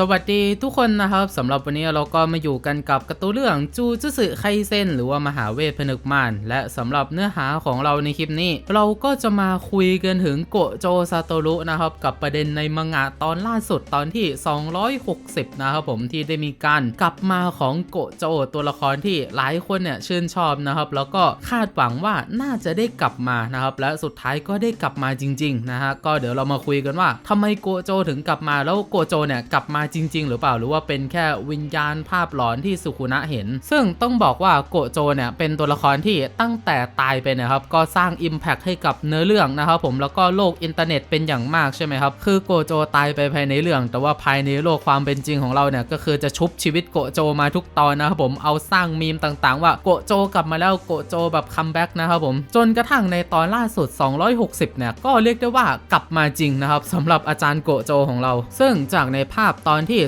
สวัสดีทุกคนนะครับสำหรับวันนี้เราก็มาอยู่กันกับกร์ตูเรื่องจูจุสึไคเซนหรือว่ามหาเวทผนึกมาน และสำหรับเนื้อหาของเราในคลิปนี้ เราก็จะมาคุยกันถึงโกโจซาโตรุนะครับกับประเด็นในมังงะตอนล่าสุดตอนที่ 260 นะครับผมที่ได้มีการกลับมาของโกโจตัวละครที่หลายคนเนี่ยชื่นชอบนะครับแล้วก็คาดหวังว่าน่าจะได้กลับมานะครับและสุดท้ายก็ได้กลับมาจริงๆนะฮะก็เดี๋ยวเรามาคุยกันว่าทำไมโกโจถึงกลับมาแล้วโกโจเนี่ยกลับมาจริง ๆ หรือเปล่าหรือว่าเป็นแค่วิญญาณภาพหลอนที่สุคุนะเห็น ซึ่งต้องบอกว่าโกโจเนี่ยเป็นตัวละครที่ตั้งแต่ตายไปนะครับก็สร้าง Impact ให้กับเนื้อเรื่องนะครับผมแล้วก็โลกอินเทอร์เน็ตเป็นอย่างมากใช่ไหมครับคือโกโจตายไปภายในเรื่อง แต่ว่าภายในโลกความเป็นจริงของเราเนี่ยก็คือจะชุบชีวิตโกโจมาทุกตอนนะครับผมเอาสร้างมีมต่างๆ ว่าโกโจกลับมาแล้วโกโจแบบคัมแบ็กนะครับผมจนกระทั่งในตอนล่าสุด 260เนี่ยก็เรียกได้ว่ากลับมาจริงนะครับสำหรับอาจารย์โกโจของเรา ซึ่งจากในภาพตอนที่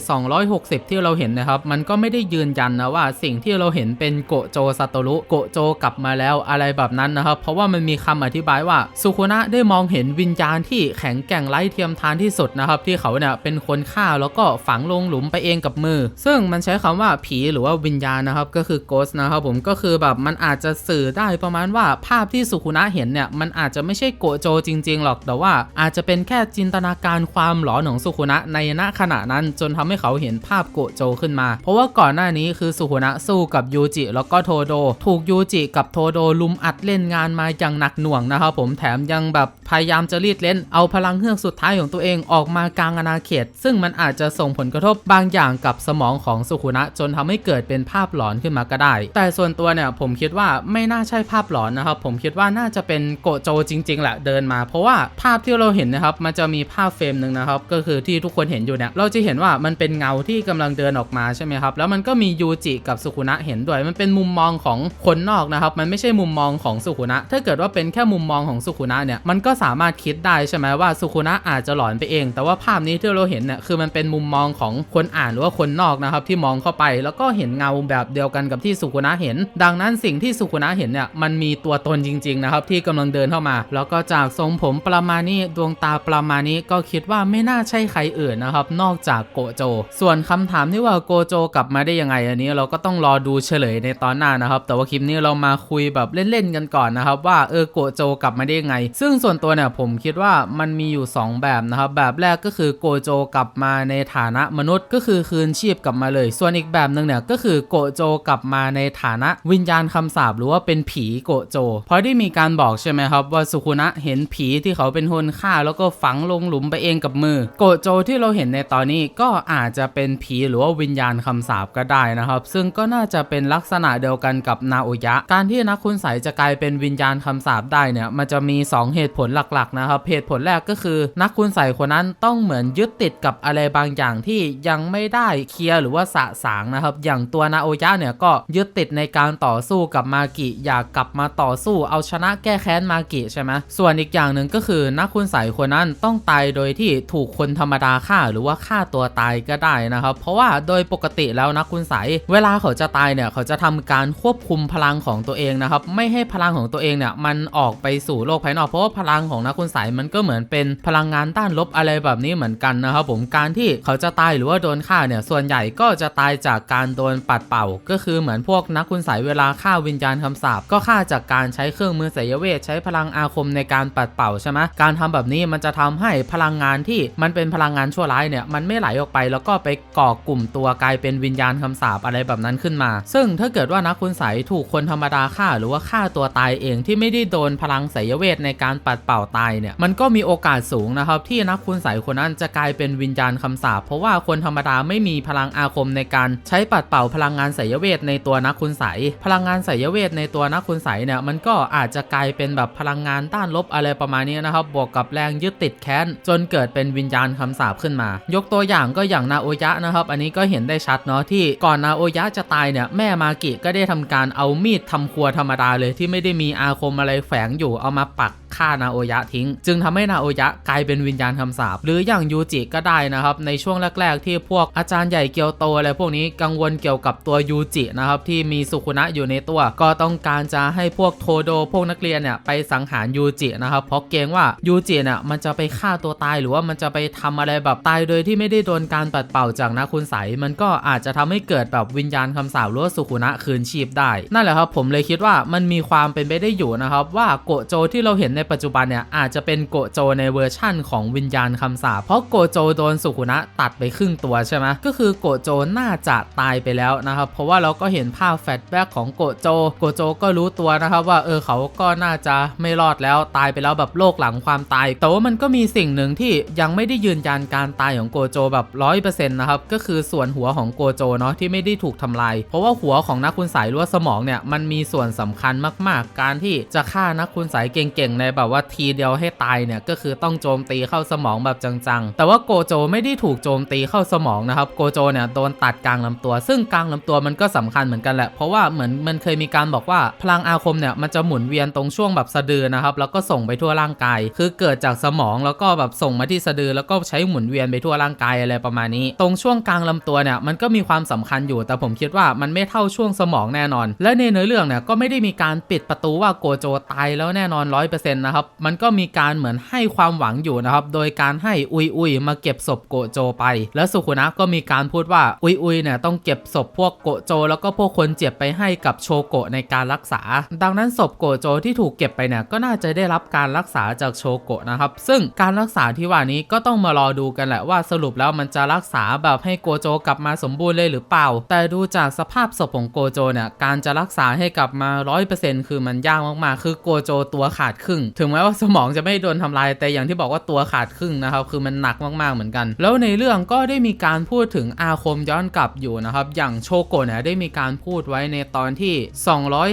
260 ที่เราเห็นนะครับ มันก็ไม่ได้ยืนยันนะว่าสิ่งที่เราเห็นเป็นโกโจซาโตรุโกโจกลับมาแล้วอะไรแบบนั้นนะครับ เพราะว่ามันมีคำอธิบายว่าสุคุนะได้มองเห็นวิญญาณที่แข็งแกร่งไร้เทียมทานที่สุดนะครับ ที่เขาเนี่ยเป็นคนฆ่าแล้วก็ฝังลงหลุมไปเองกับมือ ซึ่งมันใช้คำว่าผีหรือว่าวิญญาณนะครับ ก็คือโกสนะครับผมก็คือแบบมันอาจจะสื่อได้ประมาณว่าภาพที่สุคุนะเห็นเนี่ยมันอาจจะไม่ใช่โกโจจริง ๆ หรอกแต่ว่าอาจจะเป็นแค่จินตนาการความหลอนของสุคุนะในณขณะนั้นจนทำให้เขาเห็นภาพโกโจขึ้นมา เพราะว่าก่อนหน้านี้คือสุคุนะสู้กับยูจิแล้วก็โทโด ถูกยูจิกับโทโดลุมอัดเล่นงานมาอย่างหนักหน่วงนะครับผมแถมยังแบบพยายามจะรีดเล่น เอาพลังเฮือกสุดท้ายของตัวเองออกมากลางอาณาเขต ซึ่งมันอาจจะส่งผลกระทบบางอย่างกับสมองของสุคุนะจนทำให้เกิดเป็นภาพหลอนขึ้นมาก็ได้ แต่ส่วนตัวเนี่ยผมคิดว่าไม่น่าใช่ภาพหลอนนะครับผมคิดว่าน่าจะเป็นโกโจจริงๆแหละเดินมา เพราะว่าภาพที่เราเห็นนะครับมันจะมีภาพเฟรมหนึ่งนะครับก็คือที่ทุกคนเห็นอยู่เนี่ยเราจะเห็นว่ามันเป็นเงาที่กำลังเดินออกมาใช่ไหมครับ แล้วมันก็มียูจิกับสุคุนะเห็นด้วย มันเป็นมุมมองของคนนอกนะครับ มันไม่ใช่มุมมองของสุคุนะ ถ้าเกิดว่าเป็นแค่มุมมองของสุคุนะเนี่ย มันก็สามารถคิดได้ใช่ไหมว่าสุคุนะอาจจะหลอนไปเอง แต่ว่าภาพนี้ที่เราเห็นเนี่ยคือมันเป็นมุมมองของคนอ่านหรือว่าคนนอกนะครับที่มองเข้าไป แล้วก็เห็นเงาแบบเดียวกันกับที่สุคุนะเห็น ดังนั้นสิ่งที่สุคุนะเห็นเนี่ยมันมีตัวตนจริงๆนะครับที่กำลังเดินเข้ามา แล้วก็จากทรงผมประมาณนี้ดวงตาประมาณนี้ก็คิดว่าไม่น่าใช่ใครอื่นนะครับนอกจากโกโจ ส่วนคำถามที่ว่าโกโจกลับมาได้ยังไง อันนี้เราก็ต้องรอดูเฉลยในตอนหน้านะครับ แต่ว่าคลิปนี้เรามาคุยแบบเล่นๆกันก่อนนะครับ ว่าเออโกโจกลับมาได้ยังไง ซึ่งส่วนตัวเนี่ยผมคิดว่ามันมีอยู่ 2 แบบนะครับ แบบแรกก็คือโกโจกลับมาในฐานะมนุษย์ ก็คือคืนชีพกลับมาเลย ส่วนอีกแบบหนึ่งเนี่ยก็คือโกโจกลับมาในฐานะวิญญาณคำสาปหรือว่าเป็นผีโกโจ เพราะที่มีการบอกใช่ไหมครับว่าสุคุนะเห็นผีที่เขาเป็นคนฆ่าแล้วก็ฝังลงหลุมไปเองกับมือ โกโจที่เราเห็นในตอนนี้ก็อาจจะเป็นผีหรือว่าวิญญาณคำสาปก็ได้นะครับ ซึ่งก็น่าจะเป็นลักษณะเดียวกันกับนาโอยะ การที่นักคุณใสจะกลายเป็นวิญญาณคำสาปได้เนี่ยมันจะมี 2 เหตุผลหลักๆนะครับเหตุผลแรกก็คือ นักคุณใสคนนั้นต้องเหมือนยึดติดกับอะไรบางอย่างที่ยังไม่ได้เคลียร์หรือว่าสะสางนะครับ อย่างตัวนาโอยะเนี่ยก็ยึดติดในการต่อสู้กับมากิอยากกลับมาต่อสู้เอาชนะแก้แค้นมากิใช่ไหมส่วนอีกอย่างหนึ่งก็คือนักคุณใสคนนั้นต้องตายโดยที่ถูกคนธรรมดาฆ่าหรือว่าฆ่าตัวตายก็ได้นะครับ เพราะว่าโดยปกติแล้วนักคุณใสเวลาเขาจะตายเนี่ยเขาจะทำการควบคุมพลังของตัวเองนะครับไม่ให้พลังของตัวเองเนี่ยมันออกไปสู่โลกภายนอกเพราะว่าพลังของนักคุณใสมันก็เหมือนเป็นพลังงานต้านลบอะไรแบบนี้เหมือนกันนะครับผมการที่เขาจะตายหรือว่าโดนฆ่าเนี่ยส่วนใหญ่ก็จะตายจากการโดนปัดเป่า ก็คือเหมือนพวกนักคุณใสเวลาฆ่าวิญญาณคำสาปก็ฆ่าจากการใช้เครื่องมือไสยเวทใช้พลังอาคมในการปัดเป่าใช่ไหมการทำแบบนี้มันจะทำให้พลังงานที่มันเป็นพลังงานชั่วร้ายเนี่ยมันไม่ไหลออกไป แล้วก็ไปก่อกลุ่มตัวกลายเป็นวิญญาณคำสาปอะไรแบบนั้นขึ้นมา ซึ่งถ้าเกิดว่านักคุณใสถูกคนธรรมดาฆ่าหรือว่าฆ่าตัวตายเองที่ไม่ได้โดนพลังไสยเวทในการปัดเป่าตายเนี่ยมันก็มีโอกาสสูงนะครับที่นักคุณใสคนนั้นจะกลายเป็นวิญญาณคำสาปเพราะว่าคนธรรมดาไม่มีพลังอาคมในการใช้ปัดเป่าพลังงานไสยเวทในตัวนักคุณใสพลังงานไสยเวทในตัวนักคุณใสเนี่ยมันก็อาจจะกลายเป็นแบบพลังงานต้านลบอะไรประมาณนี้นะครับบวกกับแรงยึดติดแค้นจนเกิดเป็นวิญญาณคำสาปขึ้นมา ยกตัวอย่างก็อย่างนาโอยะนะครับ อันนี้ก็เห็นได้ชัดเนาะที่ก่อนนาโอยะจะตายเนี่ยแม่มากิก็ได้ทำการเอามีดทำครัวธรรมดาเลยที่ไม่ได้มีอาคมอะไรแฝงอยู่เอามาปัก ฆ่านาโอยะทิ้ง จึงทำให้นาโอยะกลายเป็นวิญญาณคำสาปหรืออย่างยูจิก็ได้นะครับ ในช่วงแรก ๆ ที่พวกอาจารย์ใหญ่เกียวโตอะไรพวกนี้กังวลเกี่ยวกับตัวยูจินะครับที่มีสุคุนะอยู่ในตัว ก็ต้องการจะให้พวกโทโดพวกนักเรียนเนี่ยไปสังหารยูจินะครับเพราะเกรงว่ายูจิเนี่ยมันจะไปฆ่าตัวตายหรือว่ามันจะไปทำอะไรแบบตายโดยที่ไม่ได้โดนการปัดเป่าจากนักคุณใสยมันก็อาจจะทำให้เกิดแบบวิญญาณคำสาปหรือว่าสุขุนะคืนชีพได้ นั่นแหละครับผมเลยคิดว่ามันมีความเป็นไปได้อยู่นะครับว่าโกโจที่เราเห็นในในปัจจุบันเนี่ยอาจจะเป็นโกโจในเวอร์ชั่นของวิญญาณคำสาปเพราะโกโจโดนสุขุนะตัดไปครึ่งตัวใช่ไหมก็คือโกโจน่าจะตายไปแล้วนะครับเพราะว่าเราก็เห็นภาพแฟลชแบ็กของโกโจโกโจก็รู้ตัวนะครับว่าเออเขาก็น่าจะไม่รอดแล้วตายไปแล้วแบบโลกหลังความตาย แต่ว่ามันก็มีสิ่งหนึ่งที่ยังไม่ได้ยืนยันการตายของโกโจแบบร้อยเปอร์เซ็นต์นะครับก็คือส่วนหัวของโกโจเนาะที่ไม่ได้ถูกทำลาย เพราะว่าหัวของนักคุณใสยหรือว่าสมองเนี่ยมันมีส่วนสำคัญมาก ๆ การที่จะฆ่านักคุณใสยเก่งๆในแบบว่าทีเดียวให้ตายเนี่ยก็คือต้องโจมตีเข้าสมองแบบจังๆ แต่ว่าโกโจไม่ได้ถูกโจมตีเข้าสมองนะครับโกโจเนี่ยโดนตัดกลางลำตัว ซึ่งกลางลำตัวมันก็สำคัญเหมือนกันแหละ เพราะว่าเหมือนมันเคยมีการบอกว่าพลังอาคมเนี่ยมันจะหมุนเวียนตรงช่วงแบบสะดือนะครับแล้วก็ส่งไปทั่วร่างกาย คือเกิดจากสมองแล้วก็แบบส่งมาที่สะดือแล้วก็ใช้หมุนเวียนไปทั่วร่างกายอะไรประมาณนี้ ตรงช่วงกลางลำตัวเนี่ยมันก็มีความสำคัญอยู่ แต่ผมคิดว่ามันไม่เท่าช่วงสมองแน่นอน และในเนื้อเรื่องเนี่ยก็ไม่ได้มีการปิดประตูว่าโกโจตายแล้วแน่นอนร้อยเปอร์เซ็นนะครับ มันก็มีการเหมือนให้ความหวังอยู่นะครับ โดยการให้อุยอุยมาเก็บศพโกโจไป แล้วสุขุนะก็มีการพูดว่าอุยอุยเนี่ยต้องเก็บศพพวกโกโจ แล้วก็พวกคนเจ็บไปให้กับโชโกะในการรักษา ดังนั้นศพโกโจที่ถูกเก็บไปเนี่ยก็น่าจะได้รับการรักษาจากโชโกะนะครับ ซึ่งการรักษาที่ว่านี้ก็ต้องมารอดูกันแหละว่าสรุปแล้วมันจะรักษาแบบให้โกโจกลับมาสมบูรณ์เลยหรือเปล่า แต่ดูจากสภาพศพของโกโจเนี่ยการจะรักษาให้กลับมา 100%คือมันยากมากๆ คือโกโจตัวขาดครึ่งถึงแม้ว่าสมองจะไม่โดนทำลายแต่อย่างที่บอกว่าตัวขาดครึ่งนะครับ คือมันหนักมากๆเหมือนกัน แล้วในเรื่องก็ได้มีการพูดถึงอาคมย้อนกลับอยู่นะครับ อย่างโชโกะเนี่ยได้มีการพูดไว้ในตอนที่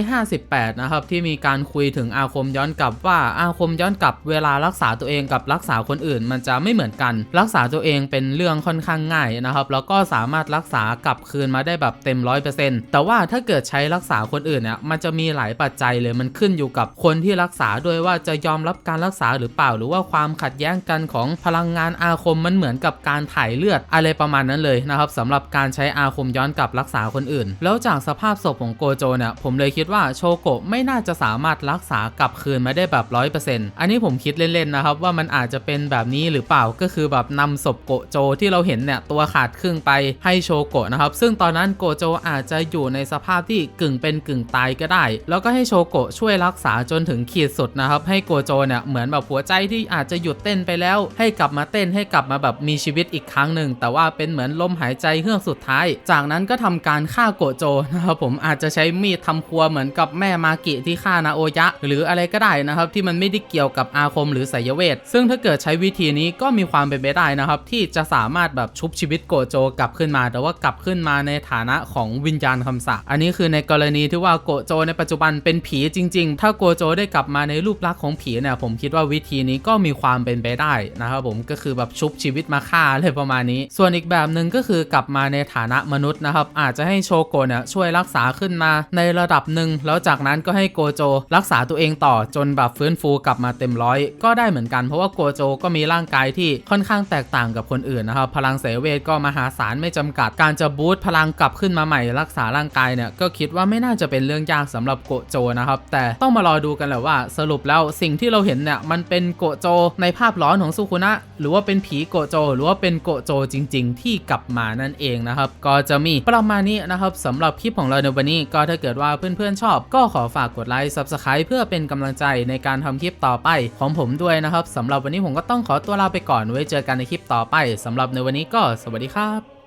258 นะครับ ที่มีการคุยถึงอาคมย้อนกลับว่าอาคมย้อนกลับเวลารักษาตัวเองกับรักษาคนอื่น มันจะไม่เหมือนกัน รักษาตัวเองเป็นเรื่องค่อนข้างง่ายนะครับ แล้วก็สามารถรักษากลับคืนมาได้แบบเต็ม100%แต่ว่าถ้าเกิดใช้รักษาคนอื่นเนี่ยมันจะมีหลายปัจจัยเลยมันขึ้นอยู่กับคนที่รักษาด้วยว่าจะยอมรับการรักษาหรือเปล่า หรือว่าความขัดแย้งกันของพลังงานอาคมมันเหมือนกับการถ่ายเลือดอะไรประมาณนั้นเลยนะครับสำหรับการใช้อาคมย้อนกลับรักษาคนอื่น แล้วจากสภาพศพของโกโจเนี่ยผมเลยคิดว่าโชโกะไม่น่าจะสามารถรักษากลับคืนมาได้แบบ 100%อันนี้ผมคิดเล่นๆนะครับว่ามันอาจจะเป็นแบบนี้หรือเปล่าก็คือแบบนำศพโกโจที่เราเห็นเนี่ยตัวขาดครึ่งไปให้โชโกะนะครับซึ่งตอนนั้นโกโจอาจจะอยู่ในสภาพที่กึ่งเป็นกึ่งตายก็ได้ แล้วก็ให้โชโกะช่วยรักษาจนถึงขีดสุดนะครับให้โกโจเนี่ยเหมือนแบบหัวใจที่อาจจะหยุดเต้นไปแล้ว ให้กลับมาเต้นให้กลับมาแบบมีชีวิตอีกครั้งหนึ่งแต่ว่าเป็นเหมือนลมหายใจเฮือกสุดท้าย จากนั้นก็ทำการฆ่าโกโจนะครับผมอาจจะใช้มีดทำครัวเหมือนกับแม่มากิที่ฆ่านาโอยะ หรืออะไรก็ได้นะครับที่มันไม่ได้เกี่ยวกับอาคมหรือไสยเวทซึ่งถ้าเกิดใช้วิธีนี้ก็มีความเป็นไปได้นะครับที่จะสามารถแบบชุบชีวิตโกโจกลับขึ้นมา แต่ว่ากลับขึ้นมาในฐานะของวิญญาณคำสาปอันนี้คือในกรณีที่ว่าโกโจในปัจจุบันเป็นผีจริง ๆ ถ้าโกโจได้กลับมาในรูปลักษของผีเนี่ยผมคิดว่าวิธีนี้ก็มีความเป็นไปได้นะครับผมก็คือแบบชุบชีวิตมาฆ่าอะไรประมาณนี้ ส่วนอีกแบบหนึ่งก็คือกลับมาในฐานะมนุษย์นะครับอาจจะให้โชโกเนี่ยช่วยรักษาขึ้นมาในระดับหนึ่งแล้วจากนั้นก็ให้โกโจ รักษาตัวเองต่อจนแบบฟื้นฟูกลับมาเต็มร้อยก็ได้เหมือนกันเพราะว่าโกโจก็มีร่างกายที่ค่อนข้างแตกต่างกับคนอื่นนะครับพลังเสเวทก็มหาศาลไม่จำกัด การจะบูตพลังกลับขึ้นมาใหม่รักษาร่างกายเนี่ยก็คิดว่าไม่น่าจะเป็นเรื่องยากสำหรับโกโจนะครับแต่ต้องมารอดูกันแหละว่าสรุปแล้วสิ่งที่เราเห็นเนี่ยมันเป็นโกโจในภาพร้อนของสุคุนะหรือว่าเป็นผีโกโจ หรือว่าเป็นโกโจจริง ๆ ที่กลับมานั่นเองนะครับก็จะมีประมาณนี้นะครับสำหรับคลิปของเราในวันนี้ก็ถ้าเกิดว่าเพื่อนๆชอบ ก็ขอฝากกดไลค์ Subscribe เพื่อเป็นกำลังใจในการทำคลิปต่อไปของผมด้วยนะครับสำหรับวันนี้ผมก็ต้องขอตัวลาไปก่อนไว้เจอกันในคลิปต่อไปสำหรับในวันนี้ก็สวัสดีครับ